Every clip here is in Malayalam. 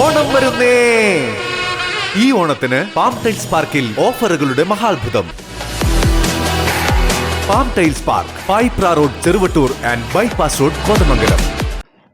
ഓണം വരുന്നേ. ഈ ഓണത്തിന് പാം ടൈൽസ് പാർക്കിൽ ഓഫറുകളുടെ മഹാത്ഭുതം. Palm tiles park Payipra road Cheruvattoor and bypass road Kothamangalam.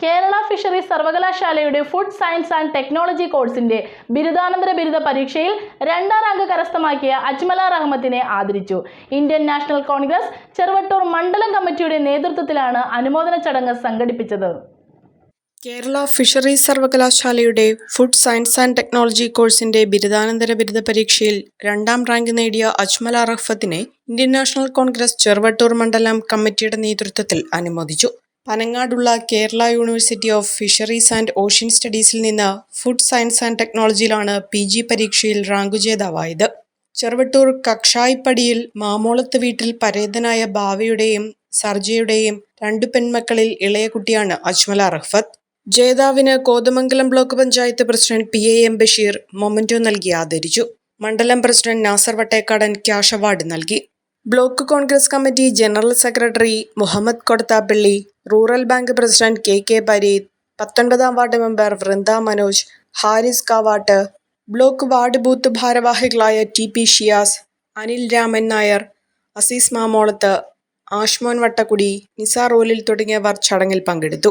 Kerala fisheries സർവകലാശാലയുടെ ഫുഡ് സയൻസ് ആൻഡ് ടെക്നോളജി കോഴ്സിന്റെ ബിരുദാനന്തര ബിരുദ പരീക്ഷയിൽ രണ്ടാം റാങ്ക് കരസ്ഥമാക്കിയ അജ്മല റഹ്മത്തിനെ ആദരിച്ചു. ഇന്ത്യൻ നാഷണൽ കോൺഗ്രസ് ചെറുവട്ടൂർ മണ്ഡലം കമ്മിറ്റിയുടെ നേതൃത്വത്തിലാണ് അനുമോദന ചടങ്ങ് സംഘടിപ്പിച്ചത്. കേരള ഫിഷറീസ് സർവകലാശാലയുടെ ഫുഡ് സയൻസ് ആൻഡ് ടെക്നോളജി കോഴ്സിന്റെ ബിരുദാനന്തര ബിരുദ പരീക്ഷയിൽ രണ്ടാം റാങ്ക് നേടിയ അജ്മല അറഫത്തിനെ ഇന്ത്യൻ നാഷണൽ കോൺഗ്രസ് ചെറുവട്ടൂർ മണ്ഡലം കമ്മിറ്റിയുടെ നേതൃത്വത്തിൽ അനുമോദിച്ചു. പനങ്ങാടുള്ള Kerala University of Fisheries and Ocean സ്റ്റഡീസിൽ നിന്ന് ഫുഡ് സയൻസ് ആൻഡ് ടെക്നോളജിയിലാണ് പി ജി പരീക്ഷയിൽ റാങ്ക് ജേതാവായത്. ചെറുവട്ടൂർ കക്ഷായിപ്പടിയിൽ മാമോളത്ത് വീട്ടിൽ പരേതനായ ഭാവയുടെയും സർജയുടെയും രണ്ടു പെൺമക്കളിൽ ഇളയ കുട്ടിയാണ് Ajmala Rahfath ജേതാവിന് Kothamangalam block panchayat president P A M Basheer memento നൽകി ആദരിച്ചു. മണ്ഡലം president Nasar Vattekkadan cash award നൽകി. Block Congress committee general secretary Muhammad Kodathappally rural bank president K K Pareed പത്തൊൻപതാം ward member Vrinda Manoj Haris Kavatt block ward booth ഭാരവാഹികളായ ടി പി ഷിയാസ് അനിൽ രാമൻ നായർ അസീസ് മാമോളത്ത് ആഷ്മോൻ വട്ടക്കുടി നിസാർ ഓലിൽ തുടങ്ങിയവർ ചടങ്ങിൽ പങ്കെടുത്തു.